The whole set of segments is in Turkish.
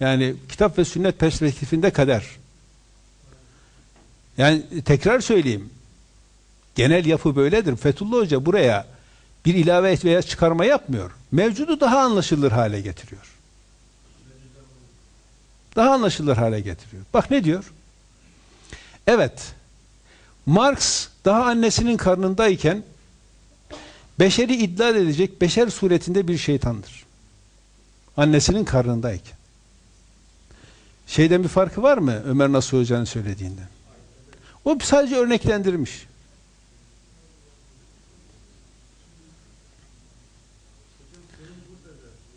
Yani kitap ve sünnet perspektifinde kader. Yani tekrar söyleyeyim. Genel yapı böyledir. Fethullah Hoca buraya bir ilave veya çıkarma yapmıyor. Mevcudu daha anlaşılır hale getiriyor. Daha anlaşılır hale getiriyor. Bak ne diyor? Evet. Marx daha annesinin karnındayken beşeri iddia edecek beşer suretinde bir şeytandır. Annesinin karnındayken. Şeyden bir farkı var mı Ömer Nasuh Hoca'nın söylediğinden? O sadece örneklendirmiş.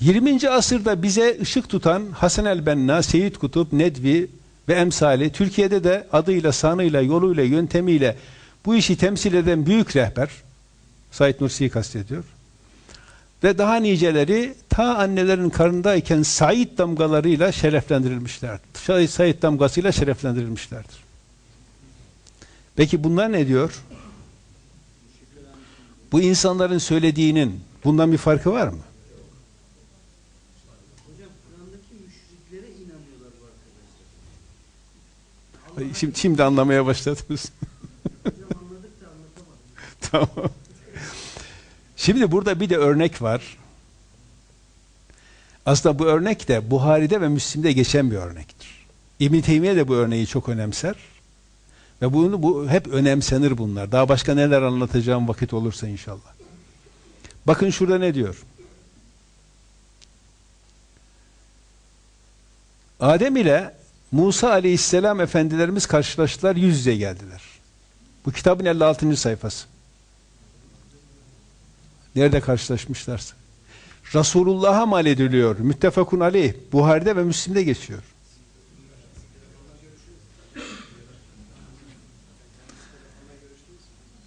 Yirminci asırda bize ışık tutan Hasan el-Benna, Seyyid Kutup, Nedvi ve emsali Türkiye'de de adıyla, sanıyla, yoluyla, yöntemiyle bu işi temsil eden büyük rehber Said Nursi'yi kastediyor. Ve daha niceleri ta annelerin karnındayken Said damgalarıyla şereflendirilmişlerdir. Said damgasıyla şereflendirilmişlerdir. Peki bunlar ne diyor? Bu insanların söylediğinin bundan bir farkı var mı? Şimdi, şimdi anlamaya başladınız. tamam. Şimdi burada bir de örnek var. Aslında bu örnek de Buhari'de ve Müslim'de geçen bir örnektir. İbn Teymiye de bu örneği çok önemser. Ve bunu bu hep önemsenir bunlar. Daha başka neler anlatacağım vakit olursa inşallah. Bakın şurada ne diyor? Adem ile Musa aleyhisselam efendilerimiz karşılaştılar, yüz yüze geldiler. Bu kitabın 56. sayfası. Nerede karşılaşmışlarsa. Resulullah'a mal ediliyor. Müttefakun aleyh. Buhari'de ve Müslim'de geçiyor.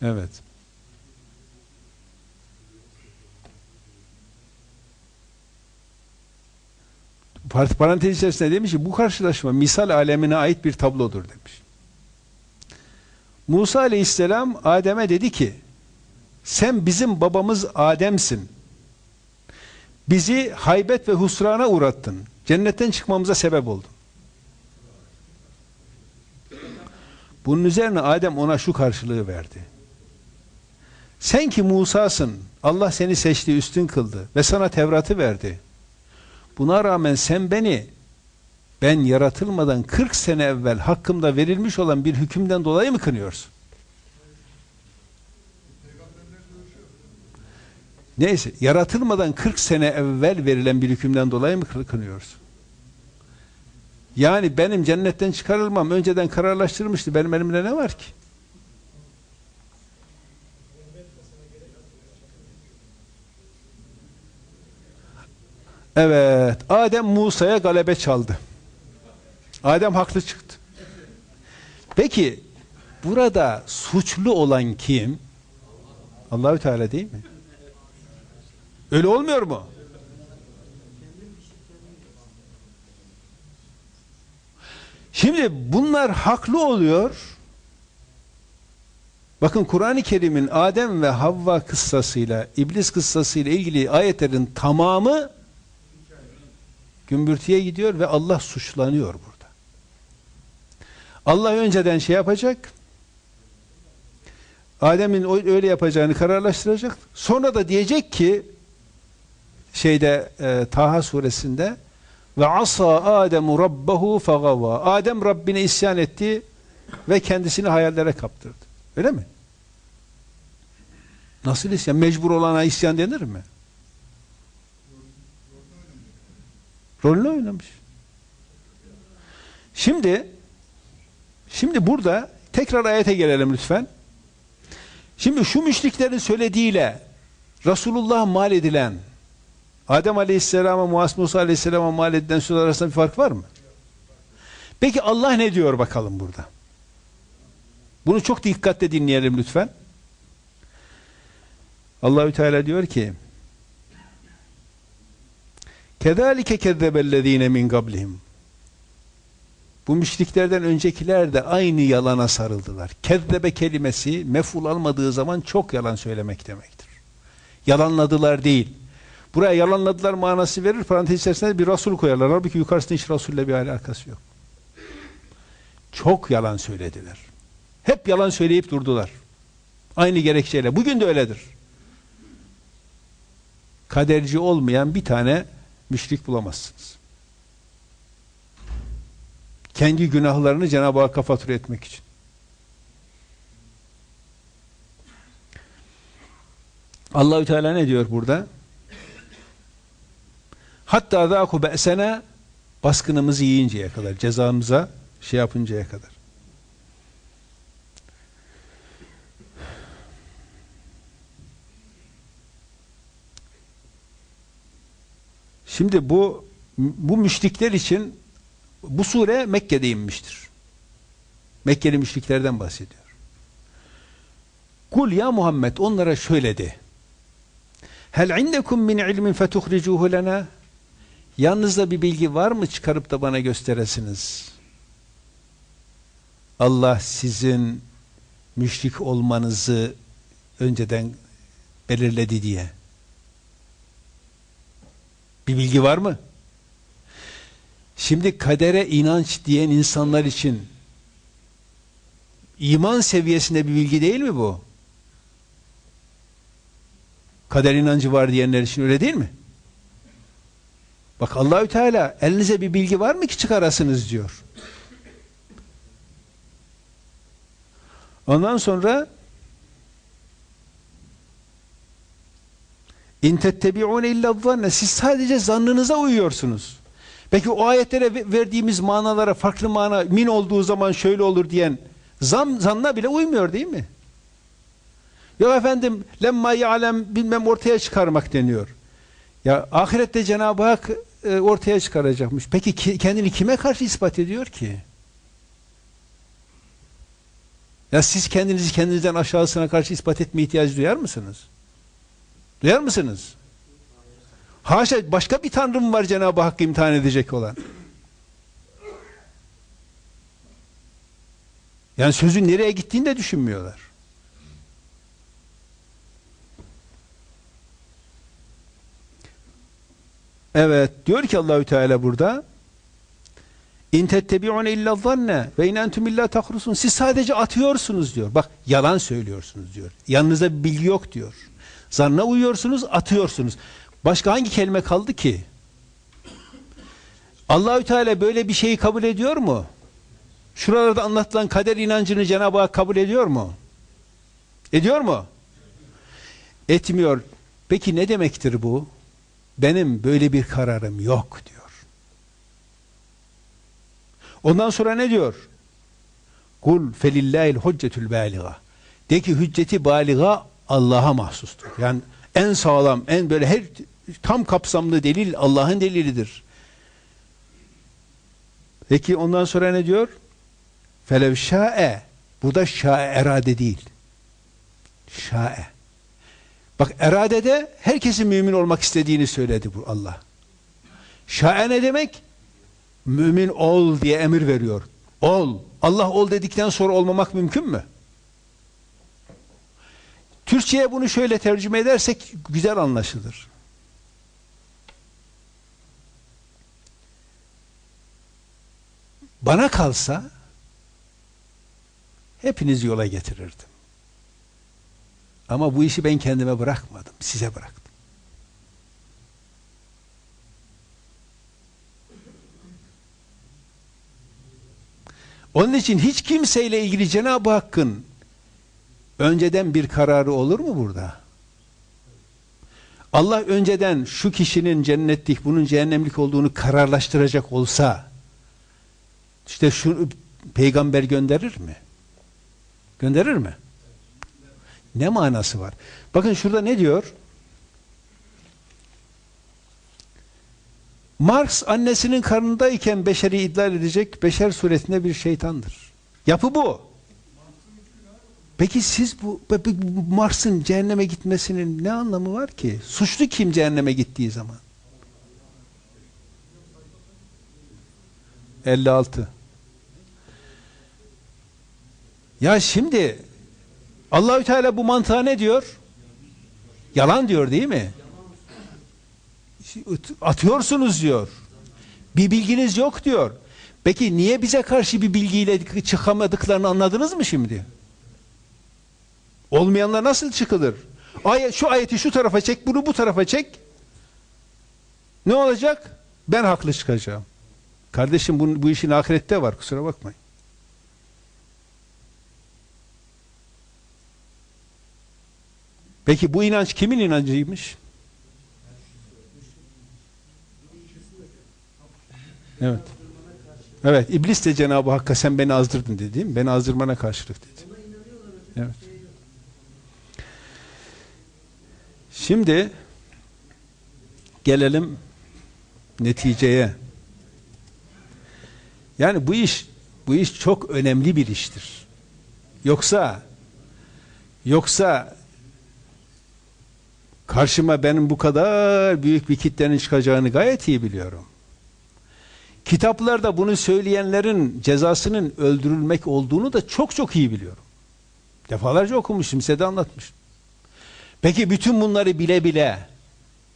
Evet. Parantez içerisinde demiş ki bu karşılaşma misal alemine ait bir tablodur demiş. Musa aleyhisselam Adem'e dedi ki sen bizim babamız Adem'sin. Bizi haybet ve husrana uğrattın. Cennetten çıkmamıza sebep oldun. Bunun üzerine Adem ona şu karşılığı verdi. Sen ki Musa'sın, Allah seni seçti, üstün kıldı ve sana Tevrat'ı verdi. Buna rağmen sen beni ben yaratılmadan 40 sene evvel hakkımda verilmiş olan bir hükümden dolayı mı kınıyorsun? Neyse, yaratılmadan 40 sene evvel verilen bir hükümden dolayı mı kınıyorsun? Yani benim cennetten çıkarılmam önceden kararlaştırmıştı. Benim elimde ne var ki? Evet, Adem Musa'ya galebe çaldı. Adem haklı çıktı. Peki burada suçlu olan kim? Allahü Teala değil mi? Öyle olmuyor mu? Şimdi bunlar haklı oluyor. Bakın Kur'an-ı Kerim'in Adem ve Havva kıssasıyla, İblis kıssasıyla ilgili ayetlerin tamamı gümbürtüye gidiyor ve Allah suçlanıyor burada. Allah önceden şey yapacak, Adem'in öyle yapacağını kararlaştıracak. Sonra da diyecek ki şeyde e, Taha suresinde ve asa Ademu rabbahu fagava. Adem Rabbine isyan etti ve kendisini hayallere kaptırdı. Öyle mi? Nasıl isyan? Mecbur olana isyan denir mi? Rolünü oynamış. Şimdi şimdi burada tekrar ayete gelelim lütfen. Şimdi şu müşriklerin söylediğiyle Resulullah mal edilen Adem Aleyhisselam'a Musa Aleyhisselam'a mal edilen söz arasında bir fark var mı? Peki Allah ne diyor bakalım burada? Bunu çok dikkatle dinleyelim lütfen. Allahü Teala diyor ki Kezalike kezzebellezine min qablihim. Bu müşriklerden öncekiler de aynı yalana sarıldılar. Kezzebe kelimesi meful almadığı zaman çok yalan söylemek demektir. Yalanladılar değil. Buraya yalanladılar manası verir. Parantez içerisinde bir Resul koyarlar. Halbuki yukarısında hiç Resul'le bir alakası yok. Çok yalan söylediler. Hep yalan söyleyip durdular. Aynı gerekçeyle. Bugün de öyledir. Kaderci olmayan bir tane müşrik bulamazsınız. Kendi günahlarını Cenab-ı Hakk'a fatura etmek için. Allahü Teala ne diyor burada? Hatta zâku be'sene baskınımızı yiyinceye kadar, cezamıza şey yapıncaya kadar. Şimdi bu bu müşrikler için bu sure Mekke'de inmiştir. Mekkeli müşriklerden bahsediyor. Kul ya Muhammed onlara şöyle de. Hel indekum min ilmin fetuhricuhu lena? Yanınızda bir bilgi var mı çıkarıp da bana gösteresiniz? Allah sizin müşrik olmanızı önceden belirledi diye. Bir bilgi var mı? Şimdi kadere inanç diyen insanlar için iman seviyesinde bir bilgi değil mi bu? Kader inancı var diyenler için öyle değil mi? Bak Allahü Teala elinize bir bilgi var mı ki çıkarasınız diyor. Ondan sonra İn tettebi'une illa zanne siz sadece zannınıza uyuyorsunuz. Peki o ayetlere verdiğimiz manalara farklı mana min olduğu zaman şöyle olur diyen zan, zanna bile uymuyor değil mi? Yok efendim lemma ya'lem bilmem ortaya çıkarmak deniyor. Ya ahirette Cenab-ı Hak e, ortaya çıkaracakmış. Peki ki, kendini kime karşı ispat ediyor ki? Ya siz kendinizi kendinizden aşağısına karşı ispat etme ihtiyacı duyar mısınız? Duyar mısınız? Haşa başka bir tanrım var Cenab-ı Hakk'ı imtihan edecek olan. Yani sözün nereye gittiğini de düşünmüyorlar. Evet diyor ki Allahü Teala burada İn tettebi'un illa zanne ve in entum illa. Siz sadece atıyorsunuz diyor. Bak yalan söylüyorsunuz diyor. Yanınızda bilgi yok diyor. Zanna uyuyorsunuz, atıyorsunuz. Başka hangi kelime kaldı ki? Allahü Teala böyle bir şeyi kabul ediyor mu? Şuralarda anlatılan kader inancını Cenab-ı Hak kabul ediyor mu? Ediyor mu? Etmiyor. Peki ne demektir bu? Benim böyle bir kararım yok diyor. Ondan sonra ne diyor? Kul felillahil hüccetül baliga. De ki hücceti baliga Allah'a mahsustur. Yani en sağlam, en böyle her tam kapsamlı delil Allah'ın delilidir. Peki ondan sonra ne diyor? Felev şa'e. Burada şa'e erade değil. Şa'e. Bak eradede herkesin mümin olmak istediğini söyledi bu Allah. Şa'e ne demek? Mümin ol diye emir veriyor. Ol. Allah ol dedikten sonra olmamak mümkün mü? Türkçe'ye bunu şöyle tercüme edersek güzel anlaşılır. Bana kalsa hepiniz yola getirirdim. Ama bu işi ben kendime bırakmadım, size bıraktım. Onun için hiç kimseyle ilgili Cenab-ı Hakk'ın önceden bir kararı olur mu burada? Allah önceden şu kişinin cennetlik, bunun cehennemlik olduğunu kararlaştıracak olsa işte şu peygamber gönderir mi? Gönderir mi? Ne manası var? Bakın şurada ne diyor? Marx annesinin karnındayken beşeri idlal edecek beşer suretinde bir şeytandır. Yapı bu. Peki siz bu Mars'ın cehenneme gitmesinin ne anlamı var ki? Suçlu kim cehenneme gittiği zaman? 56. Ya şimdi Allahü Teala bu mantığa ne diyor? Yalan diyor değil mi? atıyorsunuz diyor. Bir bilginiz yok diyor. Peki niye bize karşı bir bilgiyle çıkamadıklarını anladınız mı şimdi? Olmayanlar nasıl çıkılır? Ayet, şu ayeti şu tarafa çek, bunu bu tarafa çek. Ne olacak? Ben haklı çıkacağım. Kardeşim bu, bu işin ahirette var kusura bakmayın. Peki bu inanç kimin inancıymış? Evet. Evet, iblis de Cenab-ı Hakk'a sen beni azdırdın dedi? Beni azdırmana karşılık dedi. Evet. Şimdi gelelim neticeye. Yani bu iş bu iş çok önemli bir iştir. Yoksa yoksa karşıma benim bu kadar büyük bir kitlenin çıkacağını gayet iyi biliyorum. Kitaplarda bunu söyleyenlerin cezasının öldürülmek olduğunu da çok çok iyi biliyorum. Defalarca okumuşum, size de anlatmışım. Peki bütün bunları bile bile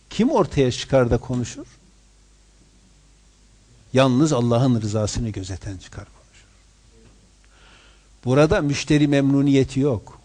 kim ortaya çıkar da konuşur? Yalnız Allah'ın rızasını gözeten çıkar konuşur. Burada müşteri memnuniyeti yok.